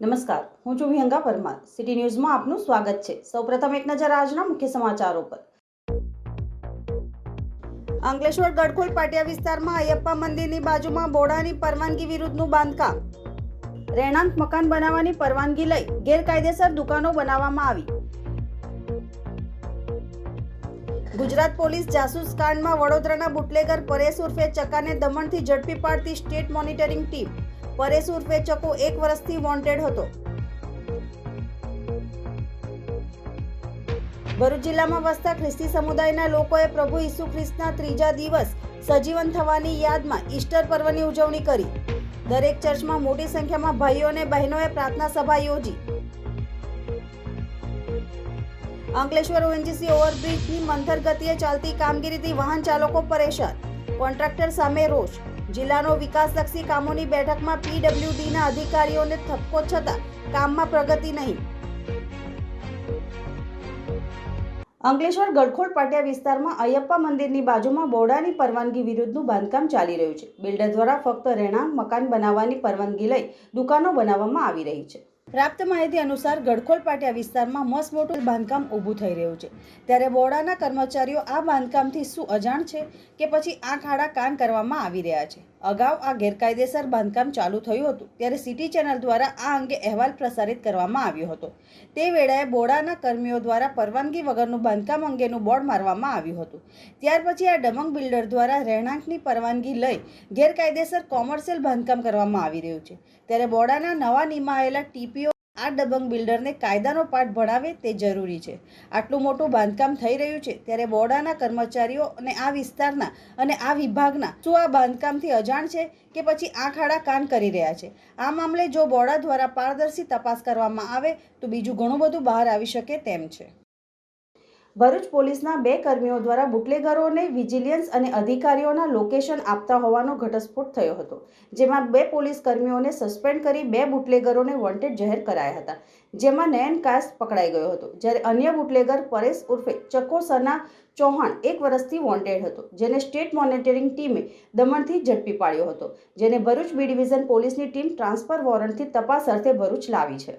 નમસ્કાર, હું છું વિહંગા પરમાર. સિટી ન્યૂઝમાં આપનું સ્વાગત છે. સૌપ્રથમ એક નજર આજના મુખ્ય સમાચારો પર. અંકલેશ્વર ગડખોલ પાટિયા વિસ્તારમાં અયપ્પા મંદિરની બાજુમાં બોડાની પરવાનગી વિરુદ્ધનું બાંધકામ. રહેણાંક મકાન બનાવવાની પરવાનગી લઈ ગેરકાયદેસર દુકાનો બનાવવામાં આવી. ગુજરાત પોલીસ જાસૂસ કાંડમાં વડોદરાના બુટલેગર પરેશ ઉર્ફે ચકાને દમણથી ઝડપી પાડતી સ્ટેટ મોનિટરિંગ ટીમ. પરેશ ઉર્ફે ચકો એક વર્ષથી વોન્ટેડ હતો. ભરૂચ જિલ્લામાં વસતા ખ્રિસ્તી સમુદાયના લોકોએ પ્રભુ ઈસુ ખ્રિસ્તના ત્રીજા દિવસ સજીવન થવાની યાદમાં ઈસ્ટર પર્વની ઉજવણી કરી. દરેક ચર્ચમાં મોટી સંખ્યામાં ભાઈઓ અને બહેનોએ પ્રાર્થના સભા યોજી. અંકલેશ્વર ઓએનજીસી ઓવરબ્રિજની મંથર ગતિએ ચાલતી કામગીરીથી વાહન ચાલકો પરેશાન. કોન્ટ્રાક્ટર સામે રોષ. જિલ્લાનો વિકાસલક્ષી કામોની બેઠકમાં પીડબ્લ્યુડીના અધિકારીઓને થપકો છતાં કામમાં પ્રગતિ નહીં. અંકલેશ્વર ગળખોડ પાટિયા વિસ્તારમાં અયપ્પા મંદિરની બાજુમાં બોડાની પરવાનગી વિરુદ્ધનું બાંધકામ ચાલી રહ્યું છે. બિલ્ડર દ્વારા ફક્ત રહેણાંક, મકાન બનાવવાની પરવાનગી લઈ દુકાનો બનાવવામાં આવી રહી છે. પ્રાપ્ત માહિતી અનુસાર ગડખોલ પાટિયા વિસ્તારમાં મસ્ત મોટું બાંધકામ ઊભું થઈ રહ્યું છે. ત્યારે બોર્ડાના કર્મચારીઓ આ બાંધકામથી શું અજાણ છે કે પછી આંખ આડા કાન કરવામાં આવી રહ્યા છે? અગાઉ આ ગેરકાયદેસર બાંધકામ ચાલુ થયું હતું, ત્યારે સિટી ચેનલ દ્વારા આ અંગે અહેવાલ પ્રસારિત કરવામાં આવ્યો હતો. તે વેળાએ બોડાના કર્મીઓ દ્વારા પરવાનગી વગરનું બાંધકામ અંગેનું બોર્ડ મારવામાં આવ્યું હતું. ત્યાર પછી આ ડમંગ બિલ્ડર દ્વારા રહેણાંકની પરવાનગી લઈ ગેરકાયદેસર કોમર્શિયલ બાંધકામ કરવામાં આવી રહ્યું છે. ત્યારે બોડાના નવા નિમાયેલા ટીપીઓ આ દબંગ બિલ્ડરને કાયદાનો પાઠ ભણાવે તે જરૂરી છે. આટલું મોટું બાંધકામ થઈ રહ્યું છે ત્યારે બોર્ડાના કર્મચારીઓ અને આ વિસ્તારના અને આ વિભાગના શું આ બાંધકામથી અજાણ છે કે પછી આંખ આડા કાન કરી રહ્યા છે? આ મામલે જો બોર્ડા દ્વારા પારદર્શી તપાસ કરવામાં આવે તો બીજું ઘણું બધું બહાર આવી શકે તેમ છે. ભરૂચ પોલીસના બે કર્મીઓ દ્વારા બુટલેગરોને વિજિલન્સ અને અધિકારીઓના લોકેશન આપતા હોવાનો ઘટસ્ફોટ થયો હતો, જેમાં બે પોલીસ કર્મીઓને સસ્પેન્ડ કરી બે બુટલેગરોને વોન્ટેડ જાહેર કરાયા હતા. જેમાં નયન કાસ પકડાઈ ગયો હતો, જ્યારે અન્ય બુટલેગર પરેશ ઉર્ફે ચકો સના ચૌહાણ એક વર્ષથી વોન્ટેડ હતો, જેને સ્ટેટ મોનિટરિંગ ટીમે દમણથી ઝડપી પાડ્યો હતો, જેને ભરૂચ બી ડિવિઝન પોલીસની ટીમ ટ્રાન્સફર વોરંટથી તપાસ અર્થે ભરૂચ લાવી છે.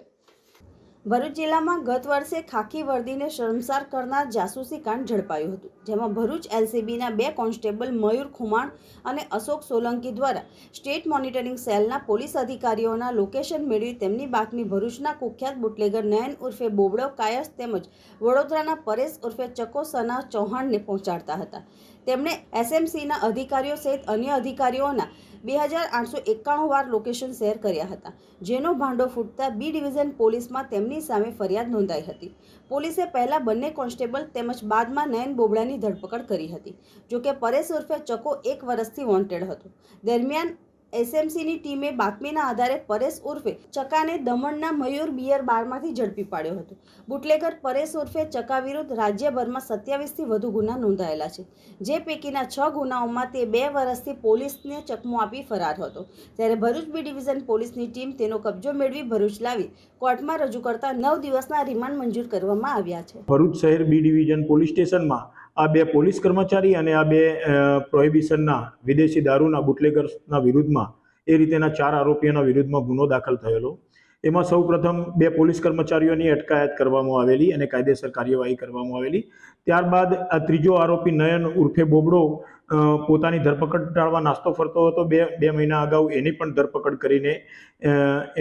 ભરૂચ જિલ્લામાં ગત વર્ષે ખાકી વર્દીને શરમસાર કરનાર જાસૂસી કાંડ ઝડપાયું હતું, જેમાં ભરૂચ એલસીબીના બે કોન્સ્ટેબલ મયુર ખુમાણ અને અશોક સોલંકી દ્વારા સ્ટેટ મોનિટરિંગ સેલના પોલીસ અધિકારીઓના લોકેશન મેળવી તેમની બાતમી ભરૂચના કુખ્યાત બુટલેગર નયન ઉર્ફે બોબડો કાયસ તેમજ વડોદરાના પરેશ ઉર્ફે ચકો સના ચૌહાણને પહોંચાડતા હતા. તેમણે એસએમસીના અધિકારીઓ સહિત અન્ય અધિકારીઓના બે હજાર આઠસો એકાણું વાર લોકેશન શેર કર્યા હતા, જેનો ભાંડો ફૂટતા બી ડિવિઝન પોલીસમાં તેમની સામે ફરિયાદ નોંધાઈ હતી. પોલીસે પહેલા બંને કોન્સ્ટેબલ તેમજ બાદમાં નયન બોબડાની ધરપકડ કરી હતી, જોકે પરેશ ઉર્ફે ચકો એક વર્ષથી વોન્ટેડ હતો. દરમિયાન એસએમસીની ટીમે બાતમીના આધારે પરેશ ઉર્ફે ચકાને દમણના મયુર બિયર બારમાંથી ઝડપી પાડ્યો હતો. બુટલેગર પરેશ ઉર્ફે ચકા વિરુદ્ધ રાજ્યભરમાં સત્યાવીસથી વધુ ગુના નોંધાયેલા છે. જે પૈકીના છ ગુનાઓમાં તે બે વર્ષથી પોલીસને ચકમો આપી ફરાર હતો. ત્યારે ભરૂચ બી ડિવિઝન પોલીસની ટીમ તેનો કબજો મેળવી ભરૂચ લાવી કોર્ટમાં રજૂ કરતા નવ દિવસના રિમાન્ડ મંજૂર કરવામાં આવ્યા છે. ભરૂચ શહેર બી ડિવિઝન પોલીસ સ્ટેશનમાં આ બે પોલીસ કર્મચારી અને આ બે પ્રોહિબિશનના વિદેશી દારૂના બુટલેગર્સના વિરુદ્ધમાં એ રીતેના ચાર આરોપીઓના વિરુદ્ધમાં ગુનો દાખલ થયેલો. એમાં સૌ બે પોલીસ કર્મચારીઓની અટકાયત કરવામાં આવેલી અને કાયદેસર કાર્યવાહી કરવામાં આવેલી. ત્યારબાદ આ ત્રીજો આરોપી નયન ઉર્ફે બોબડો પોતાની ધરપકડ ટાળવા નાસ્તો ફરતો હતો. બે બે મહિના અગાઉ એની પણ ધરપકડ કરીને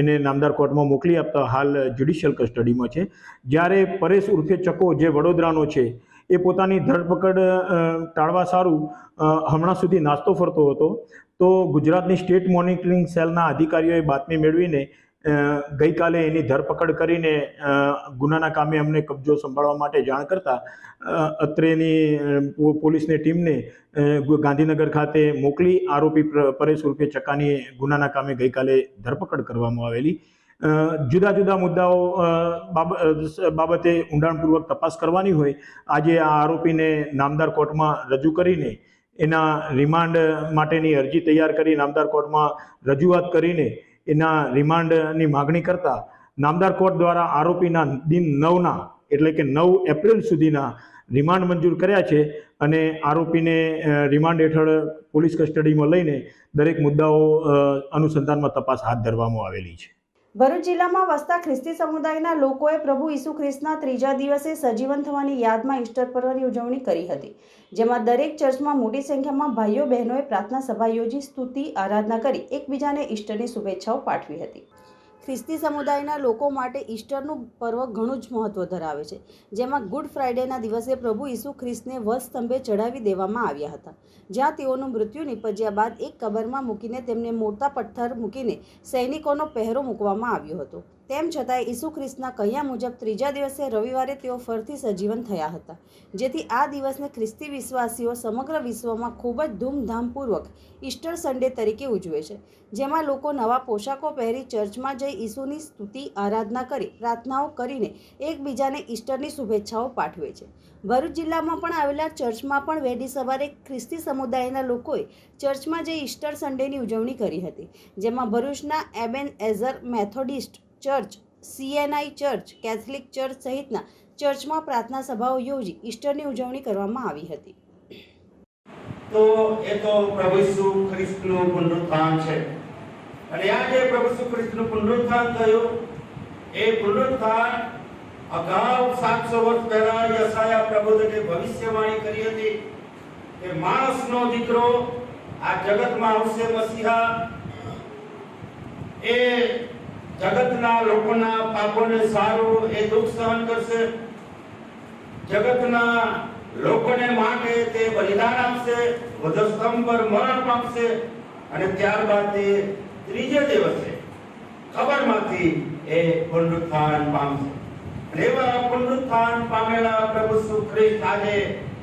એને નામદાર કોર્ટમાં મોકલી આપતા હાલ જ્યુડિશિયલ કસ્ટડીમાં છે. જ્યારે પરેશ ઉર્ફે ચકો જે વડોદરાનો છે એ પોતાની ધરપકડ ટાળવા સારું હમણાં સુધી નાસ્તો ફરતો હતો. તો ગુજરાતની સ્ટેટ મોનિટરિંગ સેલના અધિકારીઓએ બાતમી મેળવીને ગઈકાલે એની ધરપકડ કરીને ગુનાના કામે અમને કબજો સંભાળવા માટે જાણ કરતા અત્રેની પોલીસની ટીમને ગાંધીનગર ખાતે મોકલી આરોપી પ્ર- પરેશ ઉર્ફે ચકાની ગુનાના કામે ગઈકાલે ધરપકડ કરવામાં આવેલી. જુદા જુદા મુદ્દાઓ બાબતે ઊંડાણપૂર્વક તપાસ કરવાની હોય. આજે આ આરોપીને નામદાર કોર્ટમાં રજૂ કરીને, એના રિમાન્ડ માટેની અરજી તૈયાર કરી, નામદાર કોર્ટમાં રજૂઆત કરીને, એના રિમાન્ડની માગણી કરતા, નામદાર કોર્ટ દ્વારા આરોપીના દિન નવના, એટલે કે નવ એપ્રિલ સુધીના રિમાન્ડ મંજૂર કર્યા છે અને આરોપીને રિમાન્ડ હેઠળ પોલીસ કસ્ટડીમાં લઈને દરેક મુદ્દાઓ અનુસંધાનમાં તપાસ હાથ ધરવામાં આવેલી છે. ભરૂચ જિલ્લામાં વસતા ખ્રિસ્તી સમુદાયના લોકોએ પ્રભુ ઈસુ ખ્રિસ્તના ત્રીજા દિવસે સજીવન થવાની યાદમાં ઈસ્ટર પર્વની ઉજવણી કરી હતી, જેમાં દરેક ચર્ચમાં મોટી સંખ્યામાં ભાઈઓ બહેનોએ પ્રાર્થના સભા યોજી, સ્તુતિ, આરાધના કરી, એકબીજાને ઈસ્ટરની શુભેચ્છાઓ પાઠવી હતી. ખ્રિસ્તી સમુદાયના લોકો માટે ઈસ્ટરનું પર્વ ઘણું જ મહત્વ ધરાવે છે, જેમાં ગુડ ફ્રાઇડેના દિવસે પ્રભુ ઈસુ ખ્રિસ્તને વસ્તંભે સ્તંભે ચડાવી દેવામાં આવ્યા હતા. જ્યાં તેઓનું મૃત્યુ નિપજ્યા બાદ એક કબરમાં મૂકીને તેમને મોટા પથ્થર મૂકીને સૈનિકોનો પહેરો મૂકવામાં આવ્યો હતો. તેમ છતાં ઈસુ ખ્રિસ્તના કહ્યા મુજબ ત્રીજા દિવસે રવિવારે તેઓ ફરીથી સજીવન થયા હતા. જેથી આ દિવસને ખ્રિસ્તી વિશ્વાસીઓ સમગ્ર વિશ્વમાં ખૂબ જ ધૂમધામપૂર્વક ઈસ્ટર સન્ડે તરીકે ઉજવે છે, જેમાં લોકો નવા પોશાકો પહેરી ચર્ચમાં જઈ ઈસુની સ્તુતિ, આરાધના કરી, પ્રાર્થનાઓ કરીને એકબીજાને ઈસ્ટરની શુભેચ્છાઓ પાઠવે છે. ભરૂચ જિલ્લામાં પણ આવેલા ચર્ચમાં પણ વહેલી સવારે ખ્રિસ્તી સમુદાયના લોકોએ ચર્ચમાં જઈ ઈસ્ટર સન્ડેની ઉજવણી કરી હતી, જેમાં ભરૂચના Eben Ezer Methodist church CNI church Catholic church સહિતના ચર્ચમાં પ્રાર્થના સભાઓ યોજી ઈસ્ટરની ઉજવણી કરવામાં આવી હતી. તો એ તો પ્રભુ ઈસુ ખ્રિસ્તનું પુનરુત્થાન છે. અને આ જે પ્રભુ ઈસુ ખ્રિસ્તનું પુનરુત્થાન થયું, એ પુનરુત્થાન અગાઉ સાતસો વર્ષ પહેલા યશાયા પ્રબોધકે ભવિષ્યવાણી કરી હતી કે માણસનો દીકરો આ જગતમાં આવશે મસીહા. એ જગતના લોકોના પાપોને સારું એ દુઃખ સહન કરશે. જગતના લોકોને માટે તે બલિદાન આપશે વધસ્તંભ પર મરણ પામશે અને ત્યારબાદ તે ત્રીજે દિવસે ખબરમાંથી એ પુનરુત્થાન પામશે. અને એવા પુનરુત્થાન પામેલા પ્રભુ શ્રી ખ્રિસ્ત આજે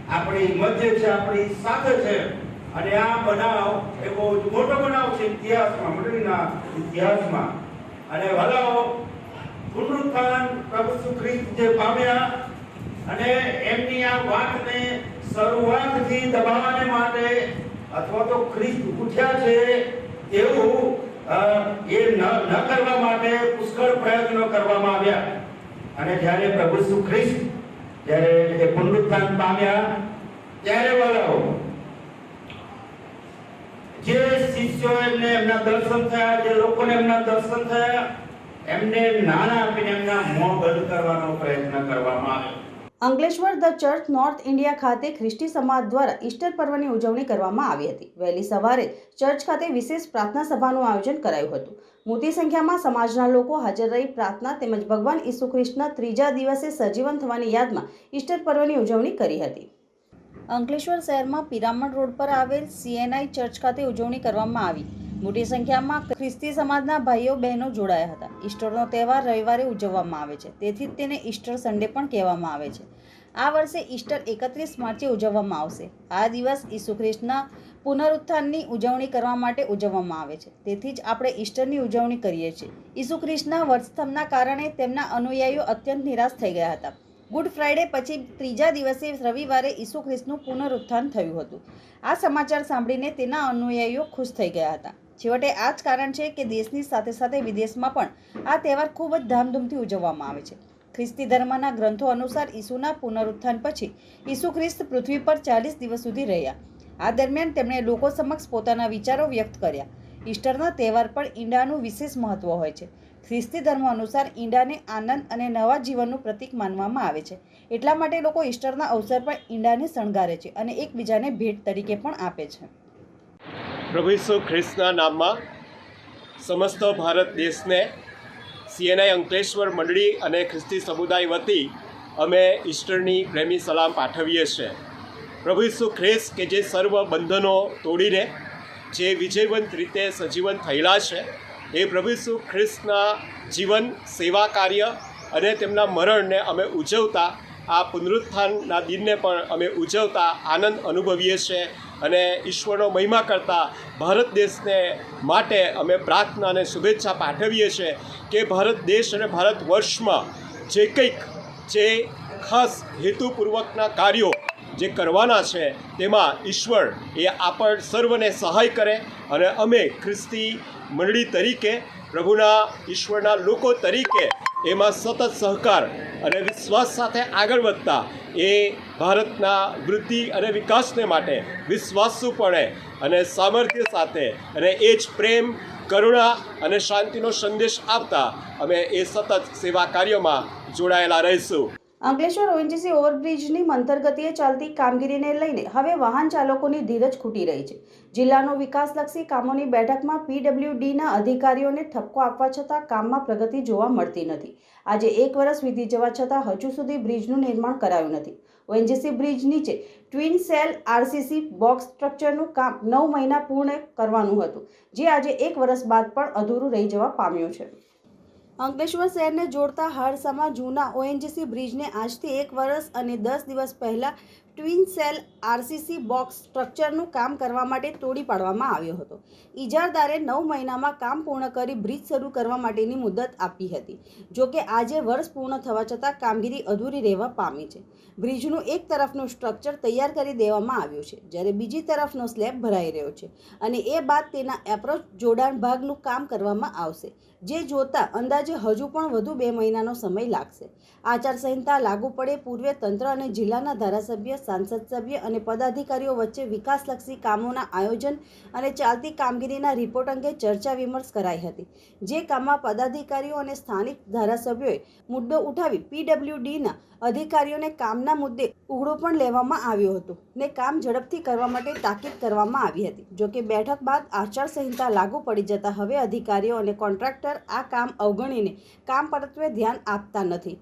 આપણી મધ્ય છે, આપણી સાથે છે. અને આ બનાવ એ બહુ મોટો બનાવ છે ઇતિહાસમાં, મંડળીના ઇતિહાસમાં. અને વલાઓ પુનરુત્થાન પ્રભુ ઈસુ જે પામ્યા અને એમની આ વાતને શરૂઆતથી દબાવવાને માટે અથવા તો ખ્રિસ્ત ઉઠ્યા છે તેવું એ ન કરવા માટે પુષ્કળ પ્રયત્નો કરવામાં આવ્યા. અને જ્યારે પ્રભુ સુખ્રિસ્ત જ્યારે પુનરુત્થાન પામ્યા, ત્યારે વલાઓ જે શિષ્યો એમને દર્શન થયા, જે લોકોને એમના દર્શન થયા, એમને નાના આપીને એમના મોં બંધ કરવાનો પ્રયત્ન કરવામાં આવ્યો. Ankleshwar the church north India ખાતે ખ્રિસ્તી સમાજ દ્વારા ઈસ્ટર પર્વની ઉજવણી કરવામાં આવી હતી. વહેલી સવારે ચર્ચ ખાતે વિશેષ પ્રાર્થના સભાનું આયોજન કરાયું હતું. મોટી સંખ્યામાં સમાજના લોકો હાજર રહી પ્રાર્થના તેમજ ભગવાન ઈસુ ખ્રિસ્તના ત્રીજા દિવસે સજીવન થવાની યાદમાં ઈસ્ટર પર્વની ઉજવણી કરી હતી. અંકલેશ્વર શહેરમાં પિરામણ રોડ પર આવેલ સીએનઆઈ ચર્ચ ખાતે ઉજવણી કરવામાં આવી. મોટી સંખ્યામાં ખ્રિસ્તી સમાજના ભાઈઓ, બહેનો જોડાયા હતા. ઈસ્ટરનો તહેવાર રવિવારે ઉજવવામાં આવે છે. તેથી જ તેને ઈસ્ટર સન્ડે પણ કહેવામાં આવે છે. આ વર્ષે ઈસ્ટર એકત્રીસ માર્ચે ઉજવવામાં આવશે. આ દિવસ ઈસુ ખ્રિસ્તના પુનરુત્થાનની ઉજવણી કરવા માટે ઉજવવામાં આવે છે. તેથી જ આપણે ઈસ્ટરની ઉજવણી કરીએ છીએ. ઈસુ ખ્રિસ્તના વર્ષથમના કારણે તેમના અનુયાયીઓ અત્યંત નિરાશ થઈ ગયા હતા. ગુડ ફ્રાઇડે પછી ત્રીજા દિવસે રવિવારે ઈસુ ખ્રિસ્તનું પુનરુત્થાન થયું હતું. આ સમાચાર સાંભળીને તેના અનુયાયીઓ ખુશ થઈ ગયા હતા. છેવટે આ જ કારણ છે કે દેશની સાથે સાથે વિદેશમાં પણ આ તહેવાર ખૂબ જ ધામધૂમથી ઉજવવામાં આવે છે. ખ્રિસ્તી ધર્મના ગ્રંથો અનુસાર ઈસુના પુનરુત્થાન પછી ઈસુ ખ્રિસ્ત પૃથ્વી પર ચાલીસ દિવસ સુધી રહ્યા. આ દરમિયાન તેમણે લોકો સમક્ષ પોતાના વિચારો વ્યક્ત કર્યા. ઈસ્ટરના તહેવાર પર ઈંડાનું વિશેષ મહત્વ હોય છે. ખ્રિસ્તી ધર્મ અનુસાર ઈંડાને આનંદ અને નવા જીવનનું પ્રતીક માનવામાં આવે છે. એટલા માટે લોકો ઈસ્ટરના અવસર પર ઈંડાને શણગારે છે અને એકબીજાને ભેટ તરીકે પણ આપે છે. પ્રભુ ઈસુ ખ્રિસ્તના નામમાં સમસ્ત ભારત દેશને સીએનઆઈ અંકલેશ્વર મંડળી અને ખ્રિસ્તી સમુદાય વતી અમે ઈસ્ટરની પ્રેમી સલામ પાઠવીએ છીએ. પ્રભુ ઈસુ ખ્રિસ્ત કે જે સર્વ બંધનો તોડીને જે વિજયવંત રીતે સજીવન થયેલા છે એ પ્રભુ ઈસુ ખ્રિસ્તના જીવન સેવા કાર્ય અને તેમના મરણને અમે ઉજવતા, આ પુનરુત્થાનના દિનને પણ અમે ઉજવતા આનંદ અનુભવીએ છીએ અને ઈશ્વરનો મહિમા કરતા ભારત દેશને માટે અમે પ્રાર્થના અને શુભેચ્છા પાઠવીએ છીએ કે ભારત દેશ અને ભારત વર્ષમાં જે કંઈક જે ખાસ હેતુપૂર્વકના કાર્યો જે કરવાના છે, તેમાં ઈશ્વર એ આપણ સર્વને સહાય કરે અને અમે ખ્રિસ્તી મંડળી તરીકે, પ્રભુના ઈશ્વરના લોકો તરીકે એમાં સતત સહકાર અને વિશ્વાસ સાથે આગળ વધતા એ ભારતના વૃદ્ધિ અને વિકાસને માટે વિશ્વાસુપણે અને સામર્થ્ય સાથે અને એ જ પ્રેમ, કરુણા અને શાંતિનો સંદેશ આપતા અમે એ સતત સેવા કાર્યમાં જોડાયેલા રહીશું. અંકલેશ્વર ઓએનજીસી ઓવરબ્રિજની મંથરગતિએ ચાલતી કામગીરીને લઈને હવે વાહન ચાલકોની ધીરજ ખૂટી રહી છે. જિલ્લાનો વિકાસલક્ષી કામોની બેઠકમાં પીડબ્લ્યુડીના અધિકારીઓને ઠપકો આપવા છતાં કામમાં પ્રગતિ જોવા મળતી નથી. આજે એક વર્ષ વીતી જવા છતાં હજુ સુધી બ્રિજનું નિર્માણ કરાયું નથી. ઓએનજીસી બ્રિજ નીચે ટ્વિન સેલ આરસીસી બોક્સ સ્ટ્રક્ચરનું કામ નવ મહિના પૂર્ણ કરવાનું હતું, જે આજે એક વર્ષ બાદ પણ અધૂરું રહી જવા પામ્યું છે. અંકલેશ્વર શહેરને જોડતા હારસામાં જૂના ઓએનજીસી બ્રિજને આજથી એક વર્ષ અને દસ દિવસ પહેલા ટ્વિન સેલ આરસીસી બોક્સ સ્ટ્રક્ચરનું કામ કરવા માટે તોડી પાડવામાં આવ્યો હતો. ઇજારદારે નવ મહિનામાં કામ પૂર્ણ કરી બ્રિજ શરૂ કરવા માટેની મુદત આપી હતી જોકે આજે વર્ષ પૂર્ણ થવા છતાં કામગીરી અધૂરી રહેવા પામી છે. બ્રિજનું એક તરફનું સ્ટ્રક્ચર તૈયાર કરી દેવામાં આવ્યું છે, જ્યારે બીજી તરફનો સ્લેબ ભરાઈ રહ્યો છે અને એ બાદ તેના એપ્રોચ જોડાણ ભાગનું કામ કરવામાં આવશે, જે જોતા અંદાજે હજુ પણ વધુ બે મહિનાનો સમય લાગશે. આચારસંહિતા લાગુ પડે પૂર્વે તંત્ર અને જિલ્લાના ધારાસભ્ય સાંસદ સભ્ય અને પદાધિકારીઓ વચ્ચે વિકાસલક્ષી કામોના આયોજન અને ચાલતી કામગીરીના રિપોર્ટ અંગે ચર્ચા વિમર્શ કરાઈ હતી, જે કામમાં પદાધિકારીઓ અને સ્થાનિક ધારાસભ્યોએ મુદ્દો ઉઠાવી પીડબ્લ્યુડીના અધિકારીઓને કામના મુદ્દે ઉઘડો પણ લેવામાં આવ્યો હતો ને કામ ઝડપથી કરવા માટે તાકીદ કરવામાં આવી હતી. જોકે બેઠક બાદ આચારસંહિતા લાગુ પડી જતા હવે અધિકારીઓ અને કોન્ટ્રાક્ટર આ કામ અવગણીને કામ પરત્વે ધ્યાન આપતા નથી.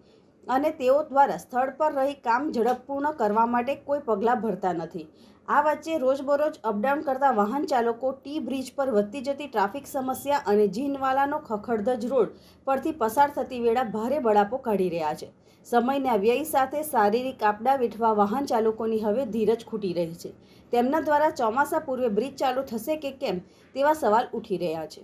અને તેઓ દ્વારા સ્થળ પર રહી કામ ઝડપપૂર્ણ કરવા માટે કોઈ પગલાં ભરતા નથી. આ વચ્ચે રોજબરોજ અપડાઉન કરતા વાહન ચાલકો ટી બ્રિજ પર વધતી જતી ટ્રાફિક સમસ્યા અને જીનવાલાનો ખખડધજ રોડ પરથી પસાર થતી વેળા ભારે બળાપો કાઢી રહ્યા છે. સમયના વ્યય સાથે શારીરિક આપડા વેઠવા વાહન ચાલકોની હવે ધીરજ ખૂટી રહી છે. તેમના દ્વારા ચોમાસા પૂર્વે બ્રિજ ચાલુ થશે કે કેમ તેવા સવાલ ઉઠી રહ્યા છે.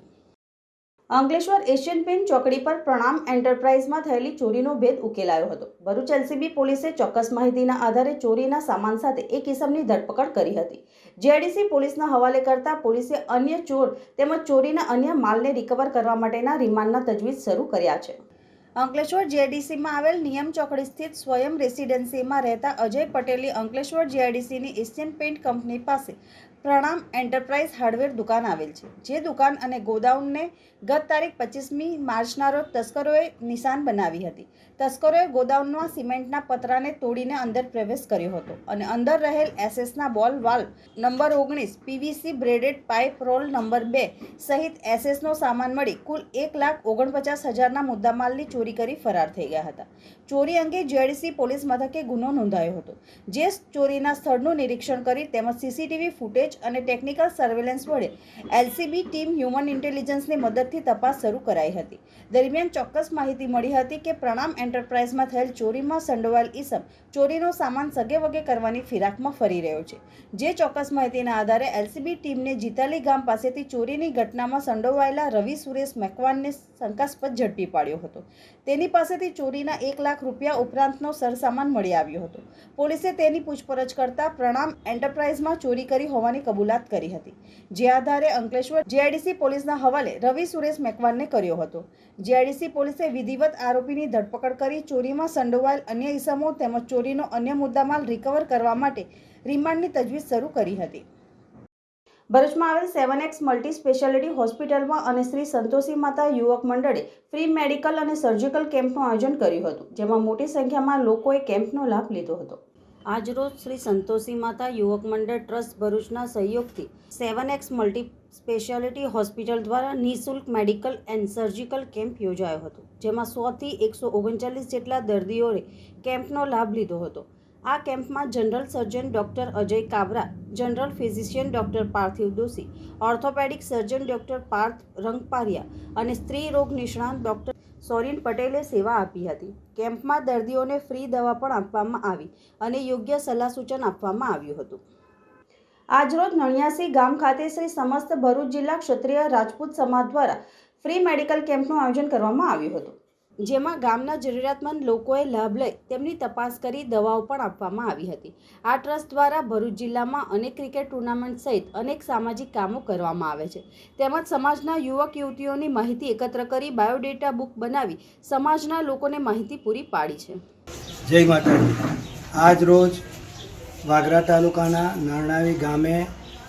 અંકલેશ્વર એશિયન પેન ચોકડી પર પ્રણામ એન્ટરપ્રાઇઝમાં થયેલી ચોરીનો ભેદ ઉકેલાયો હતો. ભરૂચ એલસીબી પોલીસે ચોક્કસ માહિતીના આધારે ચોરીના સામાન સાથે એક ઇસમની ધરપકડ કરી હતી. જેડીસી પોલીસના હવાલે કરતા પોલીસે અન્ય ચોર તેમજ ચોરીના અન્ય માલને રિકવર કરવા માટેના રિમાન્ડના તજવીજ શરૂ કર્યા છે. અંકલેશ્વર જેડીસીમાં આવેલ નિયમ ચોકડી સ્થિત સ્વયં રેસિડેન્સીમાં રહેતા અજય પટેલે અંકલેશ્વર જેડીસીની એશિયન પેઇન્ટ કંપની પાસે પ્રણામ એન્ટરપ્રાઇઝ હાર્ડવેર દુકાન આવેલ છે, જે દુકાન અને ગોડાઉનને ગત તારીખ પચીસમી માર્ચના રોજ તસ્કરોએ નિશાન બનાવી હતી. તસ્કરોએ ગોડાઉનમાં સિમેન્ટના પતરાને તોડીને અંદર પ્રવેશ કર્યો હતો અને અંદર રહેલ એસએસના બોલ વાલ્વ નંબર ઓગણીસ, PVC braided pipe roll number બે સહિત એસએસનો સામાન મળી કુલ એક લાખ ઓગણપચાસ હજારના મુદ્દામાલની ચોરી કરી ફરાર થઈ ગયા હતા. ચોરી અંગે જેડીસી પોલીસ મથકે ગુનો નોંધાયો હતો. જે ચોરીના સ્થળનું નિરીક્ષણ કરી તેમજ સીસીટીવી ફૂટેજ અને ટેકનિકલ સર્વેલન્સ વડે એલસીબી ટીમ હ્યુમન ઇન્ટેલિજન્સની મદદથી તપાસ શરૂ કરાઈ હતી. દરમિયાન ચોક્કસ માહિતી મળી હતી કે પ્રણામ એન્ટરપ્રાઇઝમાં થયેલ ચોરીમાં સંડોવાયેલ ઈસમ ચોરીનો સામાન સગે વગે કરવાની ફિરાકમાં ફરી રહ્યો છે. જે ચોક્કસ માહિતીના આધારે એલસીબી ટીમને જીતાલી ગામ પાસેથી ચોરીની ઘટનામાં સંડોવાયેલા રવિ સુરેશ મેકવાનને શંકાસ્પદ ઝડપી પાડ્યો હતો. તેની પાસેથી ચોરીના એક લાખ રૂપિયા ઉપરાંતનો સરસામાન મળી આવ્યો હતો. પોલીસે તેની પૂછપરછ કરતા પ્રણામ એન્ટરપ્રાઇઝમાં ચોરી કરી હોવાની કબૂલાત કરી હતી. જે આધારે અંકલેશ્વર જીઆઈડીસી પોલીસના હવાલે રવિ સુરેશ મેકવાનને કર્યો હતો. જીઆઈડીસી પોલીસે વિધિવત આરોપીની ધરપકડ કરી, ચોરીમાં સંડોવાયેલ અન્ય ઇસમો તેમજ ચોરીનો અન્ય મુદ્દામાલ રિકવર કરવા માટે રિમાન્ડની તજવીજ શરૂ કરી હતી. ભરૂચમાં આવેલ સેવન એક્સ મલ્ટી સ્પેશિયાલિટી હોસ્પિટલમાં અને શ્રી સંતોષી માતા યુવક મંડળે ફ્રી મેડિકલ અને સર્જિકલ કેમ્પનું આયોજન કર્યું હતું, જેમાં મોટી સંખ્યામાં લોકોએ કેમ્પનો લાભ લીધો હતો. આજરોજ શ્રી સંતોષી માતા યુવક મંડળ ટ્રસ્ટ ભરૂચના સહયોગથી seven X multi speciality hospital દ્વારા નિઃશુલ્ક મેડિકલ એન્ડ સર્જિકલ કેમ્પ યોજાયો હતો, જેમાં સોથી એકસો ઓગણચાલીસ જેટલા દર્દીઓએ કેમ્પનો લાભ લીધો હતો. આ કેમ્પમાં general surgeon doctor Ajay Kabra, general physician doctor Parthiv Doshi, orthopaedic surgeon doctor Parth Rangpariya અને સ્ત્રી રોગ નિષ્ણાંત ડૉક્ટર સોરીન પટેલે સેવા આપી હતી. કેમ્પમાં દર્દીઓને ફ્રી દવા પણ આપવામાં આવી અને યોગ્ય સલાહ સૂચન આપવામાં આવ્યું હતું. આજરોજ નણિયાસી ગામ ખાતે શ્રી સમસ્ત ભરૂચ જિલ્લા ક્ષત્રિય રાજપૂત સમાજ દ્વારા ફ્રી મેડિકલ કેમ્પનું આયોજન કરવામાં આવ્યું હતું. જેમાં ગામના જરૂરિયાતમંદ લોકોએ લાભ લઈ તેમની તપાસ કરી દવાઓ પણ આપવામાં આવી હતી. આ ટ્રસ્ટ દ્વારા ભરૂચ જિલ્લામાં અનેક ક્રિકેટ ટુર્નામેન્ટ સહિત અનેક સામાજિક કામો કરવામાં આવે છે. તેમજ સમાજના યુવક યુવતીઓની માહિતી એકત્ર કરી બાયોડેટા બુક બનાવી સમાજના લોકોને માહિતી પૂરી પાડી છે. જય માતાજી. આજ રોજ વાગરા તાલુકાના નાણાવી ગામે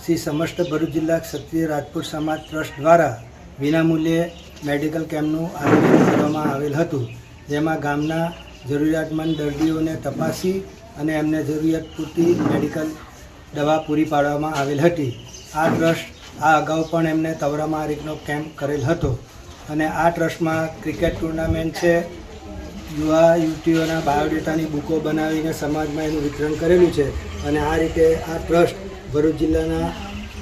શ્રી સમસ્ત ભરૂચ જિલ્લા ક્ષત્રિય રાજપૂત સમાજ ટ્રસ્ટ દ્વારા વિનામૂલ્યે મેડિકલ કેમ્પનું આયોજન કરવામાં આવેલ હતું, જેમાં ગામના જરૂરિયાતમંદ દર્દીઓને તપાસી અને એમને જરૂરિયાત પૂરતી મેડિકલ દવા પૂરી પાડવામાં આવેલ હતી. આ ટ્રસ્ટ આ અગાઉ પણ એમને તવરામાં આ કેમ્પ કરેલ હતો અને આ ટ્રસ્ટમાં ક્રિકેટ ટુર્નામેન્ટ છે, યુવા યુવતીઓના બાયોડેટાની બુકો બનાવીને સમાજમાં એનું વિતરણ કરેલું છે અને આ રીતે આ ટ્રસ્ટ ભરૂચ જિલ્લાના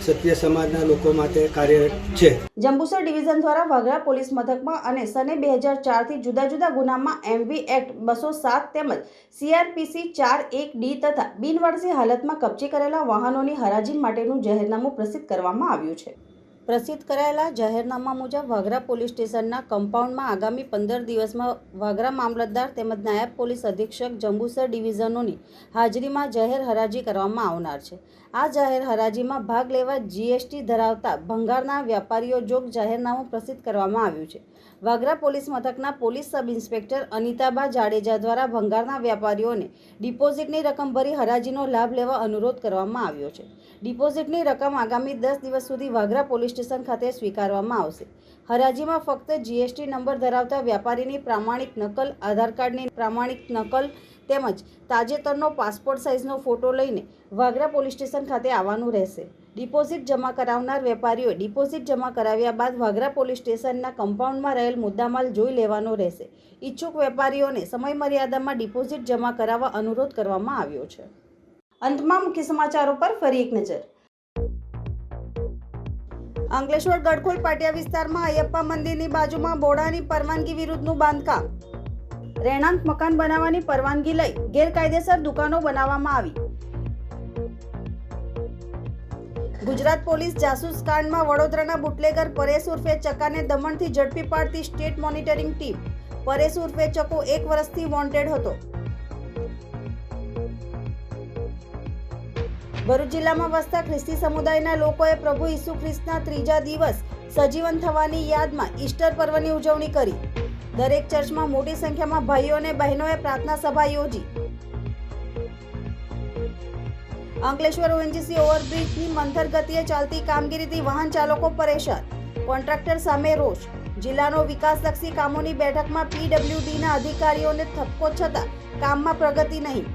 ક્ષત્રિય સમાજના લોકો માટે કાર્યરત છે. જંબુસર ડિવિઝન દ્વારા વાઘરા પોલીસ મથકમાં અને સને બે હજાર ચારથી જુદા જુદા ગુનામાં એમવી એક્ટ બસો સાત તેમજ સીઆરપીસી ચાર એક ડી તથા બિનવારસી હાલતમાં કબજે કરેલા વાહનોની હરાજી માટેનું જાહેરનામું પ્રસિદ્ધ કરવામાં આવ્યું છે. પ્રસિદ્ધ કરાયેલા જાહેરનામા મુજબ વાગરા પોલીસ સ્ટેશનના કમ્પાઉન્ડમાં આગામી પંદર દિવસમાં વાઘરા મામલતદાર તેમજ નાયબ પોલીસ અધિક્ષક જંબુસર ડિવિઝનોની હાજરીમાં જાહેર હરાજી કરવામાં આવનાર છે. આ જાહેર હરાજીમાં ભાગ લેવા જીએસટી ધરાવતા ભંગારના વેપારીઓ જોગ જાહેરનામું પ્રસિદ્ધ કરવામાં આવ્યું છે. વાગરા પોલીસ મથકના police sub inspector Anitaba Jadeja દ્વારા ભંગારના વેપારીઓને ડિપોઝિટની રકમ ભરી હરાજીનો લાભ લેવા અનુરોધ કરવામાં આવ્યો છે. ડિપોઝિટની રકમ આગામી દસ દિવસ સુધી વાગરા પોલીસ સ્ટેશન ખાતે સ્વીકારવામાં આવશે. હરાજીમાં ફક્ત જીએસટી નંબર ધરાવતા વ્યાપારીની પ્રામાણિક નકલ, આધાર કાર્ડની પ્રામાણિક નકલ તેમજ તાજેતરનો પાસપોર્ટ સાઇઝનો ફોટો લઈને વાગરા પોલીસ સ્ટેશન ખાતે આવવાનું રહેશે. ડિપોઝિટ જમા કરાવનાર વેપારીઓએ ડિપોઝિટ જમા કરાવ્યા બાદ વાગરા પોલીસ સ્ટેશનના કમ્પાઉન્ડમાં રહેલ મુદ્દામાલ જોઈ લેવાનો રહેશે. ઈચ્છુક વેપારીઓને સમયમર્યાદામાં ડિપોઝિટ જમા કરાવવા અનુરોધ કરવામાં આવ્યો છે. અંતમાં મુખ્ય સમાચારો પર ફરી એક નજર. અંકલેશ્વર ગડખોલ પાટિયા વિસ્તારમાં અયપ્પા મંદિરની બાજુમાં બોડાની પરવાનગી વિરુદ્ધનું બાંધકામ. રહેણાંક મકાન બનાવવાની પરવાનગી લઈ ગેરકાયદેસર દુકાનો બનાવવામાં આવી. ગુજરાત પોલીસ જાસૂસ કાંડમાં વડોદરાના બુટલેગર પરેશ ઉર્ફે ચકાને દમણથી ઝડપી પાડતી સ્ટેટ મોનિટરિંગ ટીમ. પરેશ ઉર્ફે ચકો એક વર્ષથી વોન્ટેડ હતો. ભરૂચ જિલ્લામાં વસતા ખ્રિસ્તી સમુદાયના લોકોએ પ્રભુ ઈસુ ખ્રિસ્તના ત્રીજા દિવસ સજીવન થવાની યાદમાં ઈસ્ટર પર્વની ઉજવણી કરી. દરેક ચર્ચમાં મોટી સંખ્યામાં ભાઈઓ અને બહેનોએ પ્રાર્થના સભા યોજી. અંકલેશ્વર ઓએનજીસી ઓવરબ્રિજની મંથર ગતિએ ચાલતી કામગીરીથી વાહન ચાલકો પરેશાન. કોન્ટ્રાક્ટર સામે રોષ. જિલ્લાનો વિકાસલક્ષી કામોની બેઠકમાં પીડબ્લ્યુડીના અધિકારીઓને થપકો છતાં કામમાં પ્રગતિ નહીં.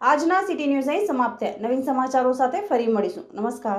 આજના સિટી ન્યૂઝ અહીં સમાપ્ત થયા. નવીન સમાચારો સાથે ફરી મળીશું. નમસ્કાર.